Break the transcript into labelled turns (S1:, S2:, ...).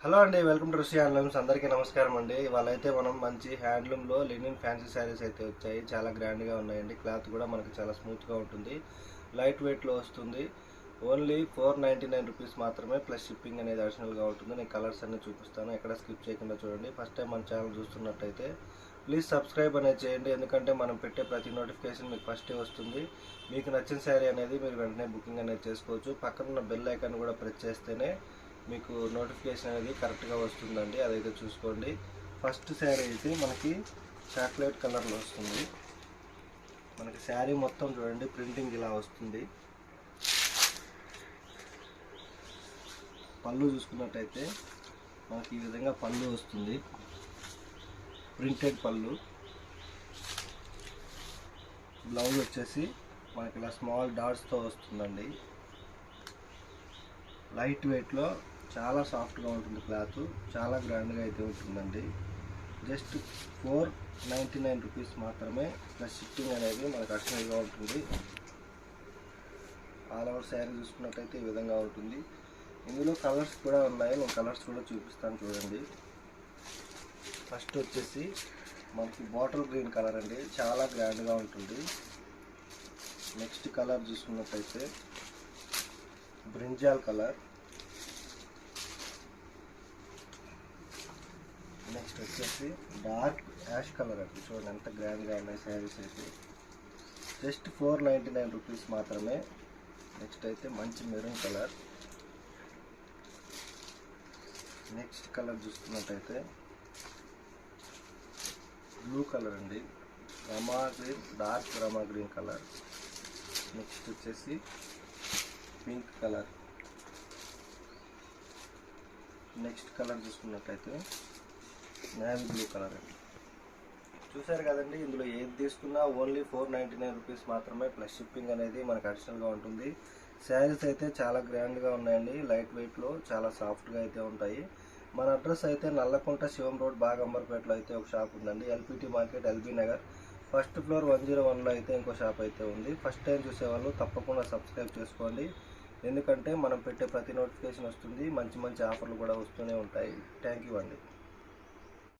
S1: Hello అండి welcome to Rishi handlooms అందరికీ నమస్కారం అండి. ఇవాళ అయితే మనం మంచి హ్యాండ్లూమ్లో లినిన్ ఫ్యాన్సీ శారీస్ అయితే వచ్చాయి. చాలా గ్రాండ్గా ఉన్నాయండి. క్లాత్ కూడా మనకి చాలా స్మూత్గా ఉంటుంది. లైట్ వెయిట్లో వస్తుంది. Only four ninety nine rupees మాత్రమే ప్లస్ షిప్పింగ్ అనేది అడిషనల్గా ఉంటుంది. నేను కలర్స్ అన్ని చూపిస్తాను. ఎక్కడ స్కిప్ చేయకుండా చూడండి. ఫస్ట్ టైం మన ఛానల్ చూస్తున్నట్టయితే ప్లీజ్ సబ్స్క్రైబ్ అనేది చేయండి. ఎందుకంటే మనం పెట్టే ప్రతి నోటిఫికేషన్ మీకు ఫస్టే వస్తుంది. మీకు నచ్చిన శారీ అనేది మీరు వెంటనే బుకింగ్ అనేది చేసుకోవచ్చు. పక్కన ఉన్న బెల్ ఐకాన్ కూడా ప్రెస్ చేస్తేనే మీకు నోటిఫికేషన్ అనేది కరెక్ట్గా వస్తుందండి. అదైతే చూసుకోండి. ఫస్ట్ శారీ అయితే మనకి చాక్లెట్ కలర్లో వస్తుంది. మనకి శారీ మొత్తం చూడండి ప్రింటింగ్ ఇలా వస్తుంది. పళ్ళు చూసుకున్నట్టయితే మనకి ఈ విధంగా పళ్ళు వస్తుంది. ప్రింటెడ్ పళ్ళు. బ్లౌజ్ వచ్చేసి మనకి ఇలా స్మాల్ డాట్స్తో వస్తుందండి. లైట్ వెయిట్లో చాలా సాఫ్ట్గా ఉంటుంది క్లాత్. చాలా గ్రాండ్గా అయితే ఉంటుందండి. Just four ninety nine rupees మాత్రమే. ప్లస్ షిప్పింగ్ అనేది మనకు అడిషనల్గా ఉంటుంది. ఆల్ ఓవర్ శారీ చూసుకున్నట్టయితే ఈ విధంగా ఉంటుంది. ఇందులో కలర్స్ కూడా ఉన్నాయి. నేను కలర్స్ కూడా చూపిస్తాను చూడండి. ఫస్ట్ వచ్చేసి మనకి బాటిల్ గ్రీన్ కలర్ అండి. చాలా గ్రాండ్గా ఉంటుంది. నెక్స్ట్ కలర్ చూసుకున్నట్టయితే బ్రింజాల్ కలర్. వచ్చేసి డార్క్ యాష్ కలర్ అండి. చూడండి ఎంత గ్రాండ్గా ఉన్నాయి శారీస్ అయితే. Just four ninety nine rupees మాత్రమే. నెక్స్ట్ అయితే మంచి మెరూన్ కలర్. నెక్స్ట్ కలర్ చూసుకున్నట్టయితే బ్లూ కలర్ అండి. Rama green dark Rama green colour. Next వచ్చేసి పింక్ కలర్. నెక్స్ట్ కలర్ చూసుకున్నట్టయితే నేవీ బ్లూ కలర్ చూసారు కదండి ఇందులో ఏది తీసుకున్నా only four ninety nine rupees మాత్రమే ప్లస్ షిప్పింగ్ అనేది మనకు అడిషనల్గా ఉంటుంది. శారీస్ అయితే చాలా గ్రాండ్గా ఉన్నాయండి లైట్ వెయిట్లో చాలా సాఫ్ట్గా అయితే ఉంటాయి. మన అడ్రస్ అయితే నల్లకుంట శివం రోడ్ బాగంబర్పేటలో అయితే ఒక షాప్ ఉందండి LPT market LB Nagar first floor one zero వన్లో అయితే ఇంకో షాప్ అయితే ఉంది. ఫస్ట్ టైం చూసేవాళ్ళు తప్పకుండా సబ్స్క్రైబ్ చేసుకోండి. ఎందుకంటే మనం పెట్టే ప్రతి నోటిఫికేషన్ వస్తుంది మంచి మంచి ఆఫర్లు కూడా వస్తూనే ఉంటాయి. థ్యాంక్ యూ అండి.